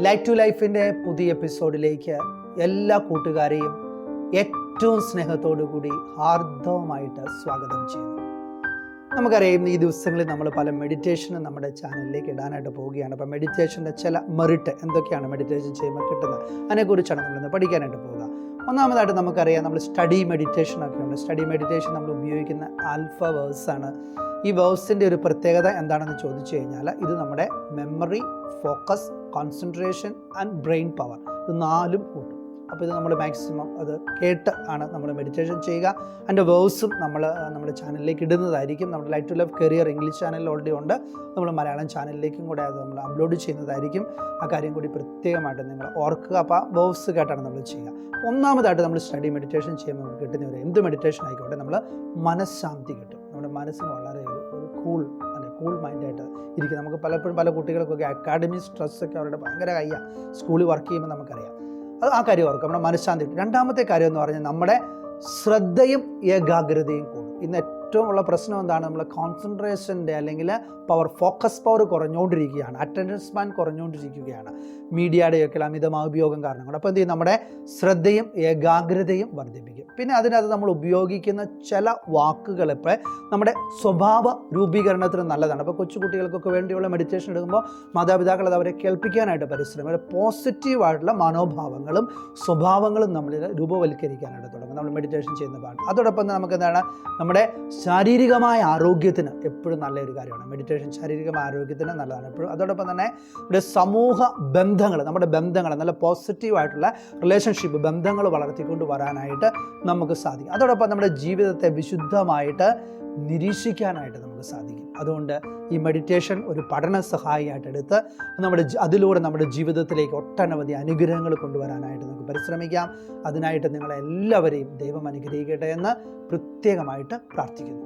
Life to ലൈഫിന്റെ പുതിയ എപ്പിസോഡിലേക്ക് എല്ലാ കൂട്ടുകാരെയും ഏറ്റവും സ്നേഹത്തോടു കൂടി ഹാർദവമായിട്ട് സ്വാഗതം ചെയ്യുന്നു. നമുക്കറിയാം ഈ ദിവസങ്ങളിൽ നമ്മൾ പല മെഡിറ്റേഷനും നമ്മുടെ ചാനലിലേക്ക് ഇടാനായിട്ട് പോവുകയാണ്. അപ്പോൾ മെഡിറ്റേഷന്റെ ചില മെറിറ്റ് എന്തൊക്കെയാണ് മെഡിറ്റേഷൻ ചെയ്യുമ്പോൾ കിട്ടുന്നത്? അതിനെക്കുറിച്ചാണ് നമ്മളിന്ന് പഠിക്കാനായിട്ട് പോവുക. ഒന്നാമതായിട്ട് നമുക്കറിയാം നമ്മൾ സ്റ്റഡി മെഡിറ്റേഷൻ ഒക്കെ ഉണ്ട് സ്റ്റഡി മെഡിറ്റേഷൻ നമ്മൾ ഉപയോഗിക്കുന്ന ആൽഫ വേഴ്സാണ് ആണ്. ഈ വേഴ്സിന്റെ ഒരു പ്രത്യേകത എന്താണെന്ന് ചോദിച്ചു കഴിഞ്ഞാൽ ഇത് നമ്മുടെ memory focus concentration and brain power ഇത് നാലും കൂട്ടും. അപ്പോൾ ഇത് നമ്മൾ മാക്സിമം അത് കേട്ട് ആണ് നമ്മൾ മെഡിറ്റേഷൻ ചെയ്യുക. അതിന്റെ വേഴ്സും നമ്മൾ നമ്മുടെ ചാനലിലേക്ക് ഇടുന്നതായിരിക്കും. നമ്മുടെ light to love career English ചാനലിൽ ഓൾറെഡി ഉണ്ട്. നമ്മൾ മലയാളം ചാനലിലേക്കും കൂടെ അത് നമ്മൾ അപ്ലോഡ് ചെയ്യുന്നതായിരിക്കും. ആ കാര്യം കൂടി പ്രത്യേകമായിട്ട് നിങ്ങൾ ഓർക്കുക. അപ്പോൾ ആ വേഴ്സ് കേട്ടാണ് നമ്മൾ ചെയ്യുക. ഒന്നാമതായിട്ട് നമ്മൾ സ്റ്റഡി മെഡിറ്റേഷൻ ചെയ്യുമ്പോൾ നമുക്ക് കിട്ടുന്ന ഒരു എന്ത് മെഡിറ്റേഷൻ ആയിക്കോട്ടെ നമ്മൾ മനഃശാന്തി കിട്ടും. നമ്മുടെ മനസ്സിന് വളരെ ഒരു കൂൾ അല്ലെ കൂൾ മൈൻഡായിട്ട് ഇരിക്കും. നമുക്ക് പലപ്പോഴും പല കുട്ടികൾക്കൊക്കെ അക്കാഡമിക് സ്ട്രെസ്സൊക്കെ അവരുടെ ഭയങ്കര കയ്യാണ് സ്കൂളിൽ വർക്ക് ചെയ്യുമ്പോൾ നമുക്കറിയാം. അത് ആ കാര്യം ഓർക്കും നമ്മുടെ മനഃശാന്തി. രണ്ടാമത്തെ കാര്യം എന്ന് പറഞ്ഞാൽ നമ്മുടെ ശ്രദ്ധയും ഏകാഗ്രതയും കൂടും. ഇന്ന് ഏറ്റവും ഉള്ള പ്രശ്നം എന്താണ്? നമ്മൾ കോൺസെൻട്രേഷന്റെ അല്ലെങ്കിൽ പവർ ഫോക്കസ് പവർ കുറഞ്ഞുകൊണ്ടിരിക്കുകയാണ്. അറ്റൻഡൻസ് സ്പാൻ കുറഞ്ഞുകൊണ്ടിരിക്കുകയാണ്. മീഡിയയുടെയൊക്കെ അമിതമായ ഉപയോഗം കാരണം കൊണ്ട്. അപ്പോൾ എന്ത് ചെയ്യും? നമ്മുടെ ശ്രദ്ധയും ഏകാഗ്രതയും വർദ്ധിപ്പിക്കും. പിന്നെ അതിനകത്ത് നമ്മൾ ഉപയോഗിക്കുന്ന ചില വാക്കുകൾ ഇപ്പോൾ നമ്മുടെ സ്വഭാവ രൂപീകരണത്തിന് നല്ലതാണ്. അപ്പോൾ കൊച്ചുകുട്ടികൾക്കൊക്കെ വേണ്ടിയുള്ള മെഡിറ്റേഷൻ എടുക്കുമ്പോൾ മാതാപിതാക്കൾ അത് അവരെ കേൾപ്പിക്കാനായിട്ട് പരിശ്രമം അവരെ പോസിറ്റീവായിട്ടുള്ള മനോഭാവങ്ങളും സ്വഭാവങ്ങളും നമ്മൾ രൂപവൽക്കരിക്കാനായിട്ട് തുടങ്ങും. നമ്മൾ മെഡിറ്റേഷൻ ചെയ്യുന്ന പാട്ട്. അതോടൊപ്പം നമുക്ക് എന്താണ്? നമ്മുടെ ശാരീരികമായ ആരോഗ്യത്തിന് എപ്പോഴും നല്ലൊരു കാര്യമാണ്. മെഡിറ്റേഷൻ ശാരീരികമായ ആരോഗ്യത്തിന് നല്ലതാണ്. എപ്പോഴും അതോടൊപ്പം തന്നെ നമ്മുടെ സമൂഹ ബന്ധങ്ങൾ നമ്മുടെ ബന്ധങ്ങൾ നല്ല പോസിറ്റീവായിട്ടുള്ള റിലേഷൻഷിപ്പ് ബന്ധങ്ങൾ വളർത്തിക്കൊണ്ട് വരാനായിട്ട് നമുക്ക് സാധിക്കും. അതോടൊപ്പം നമ്മുടെ ജീവിതത്തെ വിശുദ്ധമായിട്ട് നിരീക്ഷിക്കാനായിട്ട് നമുക്ക് സാധിക്കും. അതുകൊണ്ട് ഈ മെഡിറ്റേഷൻ ഒരു പഠന സഹായിയായിട്ട് എടുത്ത് നമ്മുടെ അതിലൂടെ നമ്മുടെ ജീവിതത്തിലേക്ക് ഒട്ടനവധി അനുഗ്രഹങ്ങൾ കൊണ്ടുവരാനായിട്ട് നമുക്ക് പരിശ്രമിക്കാം. അതിനായിട്ട് നിങ്ങളെല്ലാവരെയും ദൈവം അനുഗ്രഹിക്കട്ടെ എന്ന് പ്രത്യേകമായിട്ട് പ്രാർത്ഥിക്കുന്നു.